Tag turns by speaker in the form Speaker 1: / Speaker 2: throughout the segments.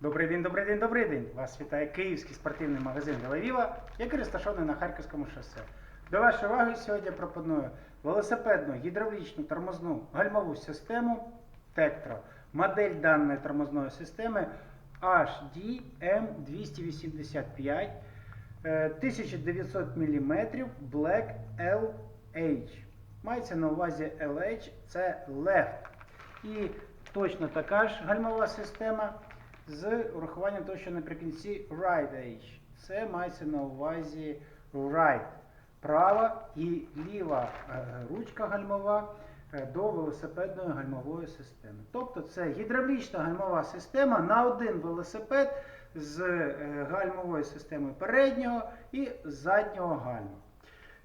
Speaker 1: Добрий день, добрий день, добрий день. Вас вітає київський спортивний магазин Веловіва, який розташований на Харківському шосе. До вашої уваги сьогодні пропоную велосипедну гідравлічну тормозну гальмову систему Tektro. Модель даної тормозної системи HDM285 е, 1900 мм Black LH. Мається на увазі LH це left. І точно така ж гальмова система з урахуванням того, що наприкінці right edge. Це мається на увазі right. Права і ліва е, ручка гальмова е, до велосипедної гальмової системи. Тобто це гідравлічна гальмова система на один велосипед з е, гальмовою системою переднього і заднього гальма.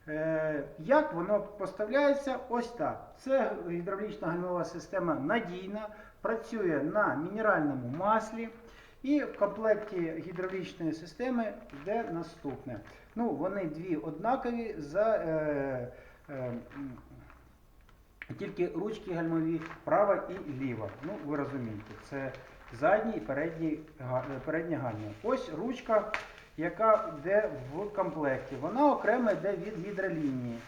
Speaker 1: Е, Як воно поставляється? Ось так. Це гідравлічна гальмова система надійна, працює на мінеральному маслі. І в комплекті гідравлічної системи йде наступне. Ну, вони дві однакові за е, е, тільки ручки гальмові, права і ліва. Ну, ви розумієте, це задній і передній, е, передня гальма. Ось ручка, яка йде в комплекті. Вона окремо йде від гідролінії.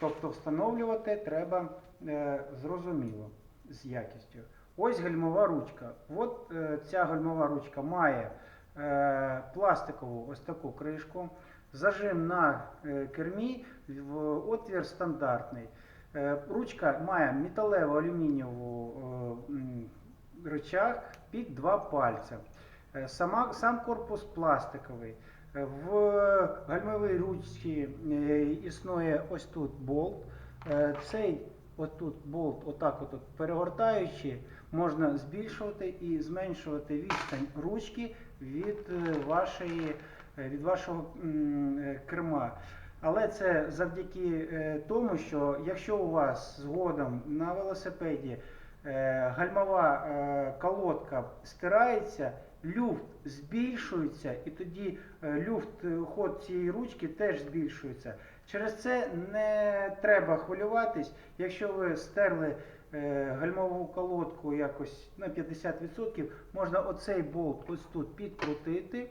Speaker 1: Тобто встановлювати треба е, зрозуміло з якістю. Ось гальмова ручка. От е, ця гальмова ручка має е, пластикову ось таку кришку. Зажим на е, кермі в отвір стандартний. Ручка має металево алюмінієву рычаг під два пальця. Сама, сам корпус пластиковий. В гальмовій ручці існує ось тут болт. Цей отут болт, отак от перегортаючи, можна збільшувати і зменшувати відстань ручки від е, вашої, е, від вашого е, керма. Але це завдяки тому, що якщо у вас згодом на велосипеді гальмова колодка стирається, люфт збільшується, і тоді люфт ход цієї ручки теж збільшується. Через це не треба хвилюватись, якщо ви стерли гальмову колодку якось на 50%, можна оцей болт ось тут підкрутити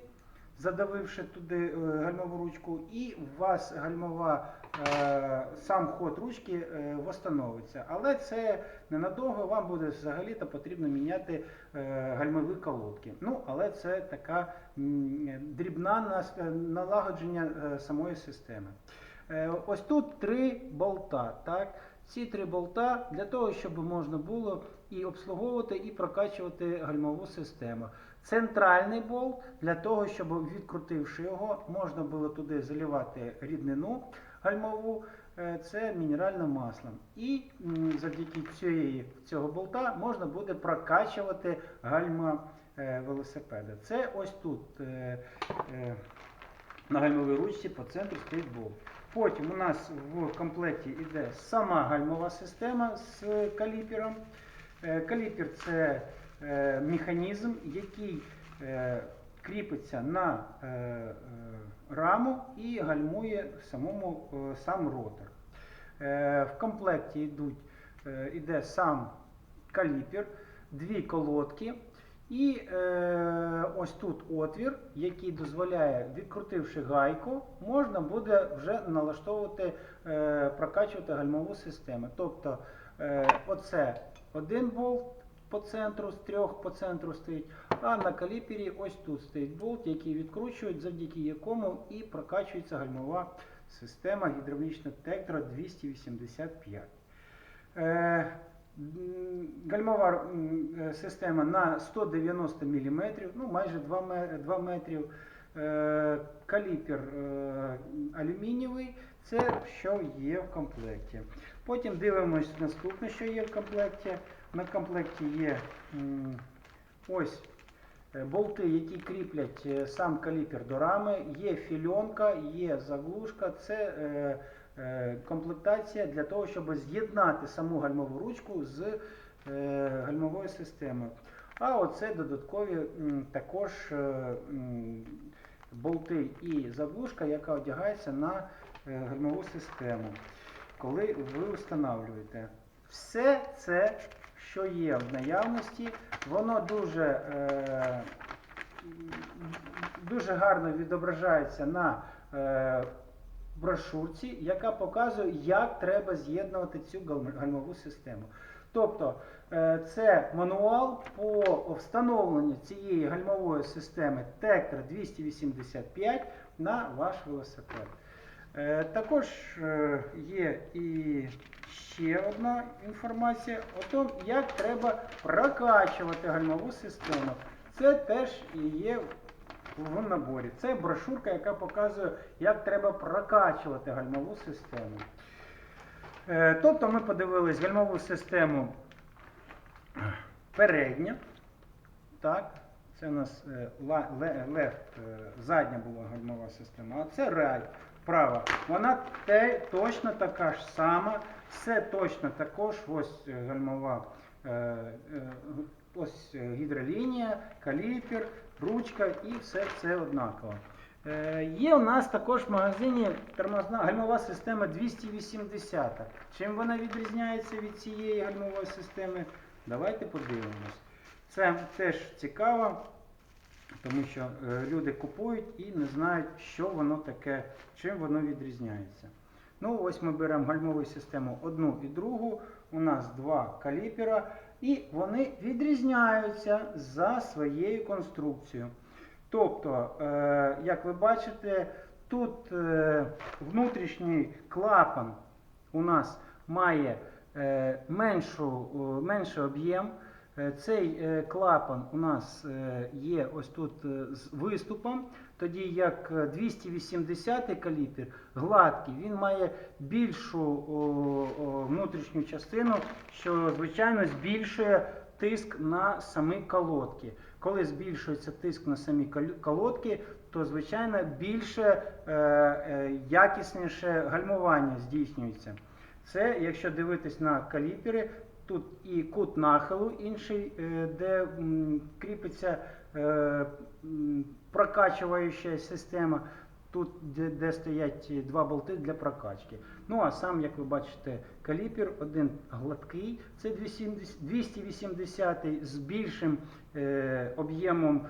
Speaker 1: задавивши туди е, гальмову ручку, і у вас гальмова, е, сам ход ручки е, восстановиться. Але це ненадовго, вам буде взагалі-то потрібно міняти е, гальмові колодки. Ну, але це така дрібна е, налагодження е, самої системи. Е, Ось тут три болта. Так? Ці три болта для того, щоб можна було і обслуговувати, і прокачувати гальмову систему. Центральний болт для того, щоб відкрутивши його, можна було туди заливати ріднину гальмову, е, це мінеральне масло. І завдяки цієї, цього болта можна буде прокачувати гальма е, велосипеда. Це ось тут е, на гальмовій ручці по центру стоїть болт. Потім у нас в комплекті йде сама гальмова система з каліпером. Е, Каліпер це е, механізм, який е, кріпиться на раму і гальмує самому, сам ротор. В комплекті йдуть, йде сам каліпер, дві колодки. І е, ось тут отвір, який дозволяє, відкрутивши гайку, можна буде вже налаштовувати, е, прокачувати гальмову систему. Тобто е, оце один болт по центру, з трьох по центру стоїть, а на каліпері ось тут стоїть болт, який відкручують, завдяки якому і прокачується гальмова система гідравлічна Tektro 285. Е, Гальмова е, система на 190 мм, ну майже 2, метрів. Е, Каліпер е, алюмінієвий, це що є в комплекті. Потім дивимось наступне, що є в комплекті. На комплекті є ось болти, які кріплять сам каліпер до рами, є фільонка, є заглушка. Це комплектація для того, щоб з'єднати саму гальмову ручку з е, гальмовою системою. А оце додаткові також е, болти і заглушка, яка одягається на е, гальмову систему, коли ви встановлюєте. Все це, що є в наявності, воно дуже е, дуже гарно відображається на е, брошурці, яка показує, як треба з'єднувати цю гальмову систему. Тобто е, це мануал по встановленню цієї гальмової системи Тектор 285 на ваш велосипед. Е, Також е, є і ще одна інформація о тому, як треба прокачувати гальмову систему. Це теж є в наборі. Це брошурка, яка показує, як треба прокачувати гальмову систему. Е, Тобто ми подивились гальмову систему передня. Так, це у нас е, left, е, задня була гальмова система, а це right, права. Вона те, точно така ж сама, все точно також, ось гальмова, ось гідролінія, каліпер, ручка і все це однаково. Е, Є у нас також в магазині тормозна гальмова система 280. Чим вона відрізняється від цієї гальмової системи? Давайте подивимось. Це теж цікаво, тому що е, люди купують і не знають, що воно таке, чим воно відрізняється. Ну, ось ми беремо гальмову систему одну і другу. У нас два каліпера, і вони відрізняються за своєю конструкцією. Тобто, е, як ви бачите, тут е, внутрішній клапан у нас має е, меншу, менший об'єм. Е, Цей е, клапан у нас е, є ось тут з виступом, тоді як е, 280 калібр гладкий, він має більшу внутрішню частину, що звичайно збільшує тиск на самі колодки. Коли збільшується тиск на самі колодки, то звичайно більше якісніше гальмування здійснюється. Це якщо дивитись на каліпери, тут і кут нахилу інший, е, де кріпиться е, м, прокачуюча система. Тут, де, де стоять два болти для прокачки. Ну а сам, як ви бачите, каліпер один гладкий, це 270 280 з більшим е, об'ємом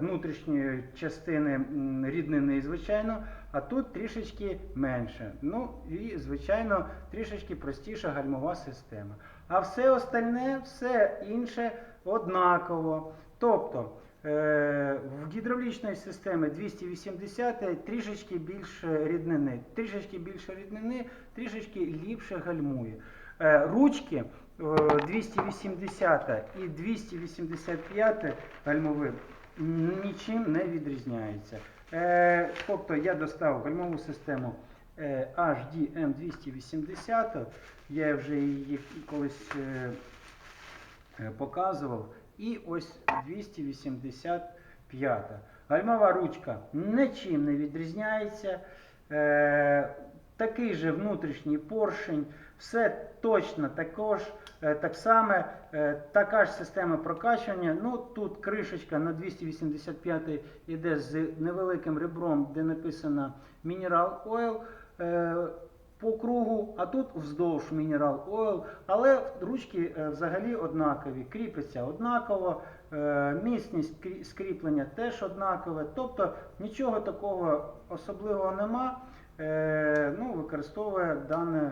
Speaker 1: внутрішньої частини ріднини, звичайно, а тут трішечки менше. Ну і, звичайно, трішечки простіша гальмова система. А все остальне, все інше однаково. Тобто е, в гідравлічної системи 280 трішечки більше ріднини, трішечки більше ріднини, трішечки ліпше гальмує. Е, Ручки е, 280 і 285 гальмові нічим не відрізняються. Е, Тобто я достав гальмову систему е, HDM 280, я вже її колись е, е, показував. І ось 285. Гальмова ручка нічим не відрізняється. Такий же внутрішній поршень, все точно також, так само, така ж система прокачування. Ну, тут кришечка на 285 іде з невеликим ребром, де написано Mineral Oil. Е, по кругу, а тут вздовж Mineral Oil, але ручки е, взагалі однакові, кріпиться однаково, е, міцність скріплення теж однакове, тобто нічого такого особливого нема. Ну, використовує дану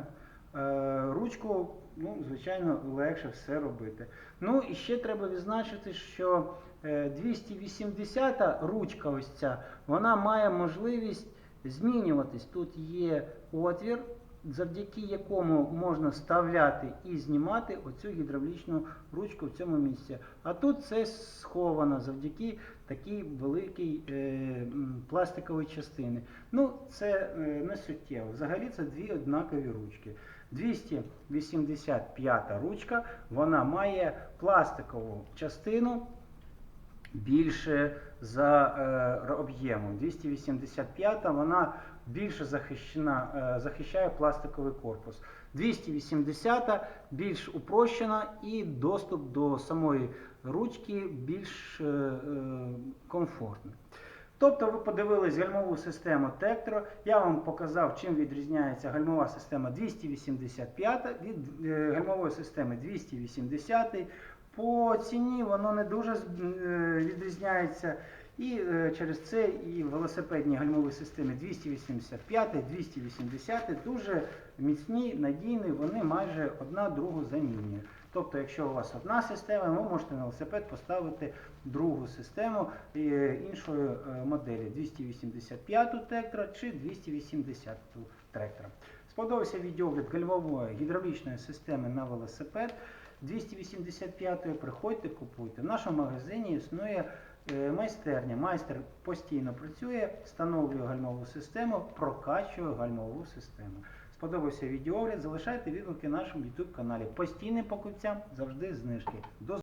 Speaker 1: ручку, ну, звичайно, легше все робити. Ну і ще треба відзначити, що е, 280 ручка ось ця, вона має можливість змінюватись. Тут є отвір, завдяки якому можна вставляти і знімати оцю гідравлічну ручку в цьому місці. А тут це сховано завдяки такій великій е, пластиковій частині. Ну, це е, не суттєво. Взагалі це дві однакові ручки. 285 ручка, вона має пластикову частину більше за е, об'ємом. 285 вона більше захищена, е, захищає пластиковий корпус. 280 більш упрощена і доступ до самої ручки більш е, е, комфортний. Тобто ви подивились гальмову систему Тектро. Я вам показав, чим відрізняється гальмова система 285 від е, гальмової системи 280. По ціні воно не дуже е, відрізняється. І е, через це і велосипедні гальмові системи 285, 280 дуже міцні, надійні, вони майже одна другу замінюють. Тобто, якщо у вас одна система, ви можете на велосипед поставити другу систему е, іншої моделі 285 трактора чи 280 трактора. Сподобався відеогляд гальмової гідравлічної системи на велосипед. 285 приходьте, купуйте. В нашому магазині існує е, майстерня. Майстер постійно працює, встановлює гальмову систему, прокачує гальмову систему. Сподобався відеогляд, залишайте відгуки на нашому YouTube каналі. Постійним покупцям завжди знижки. До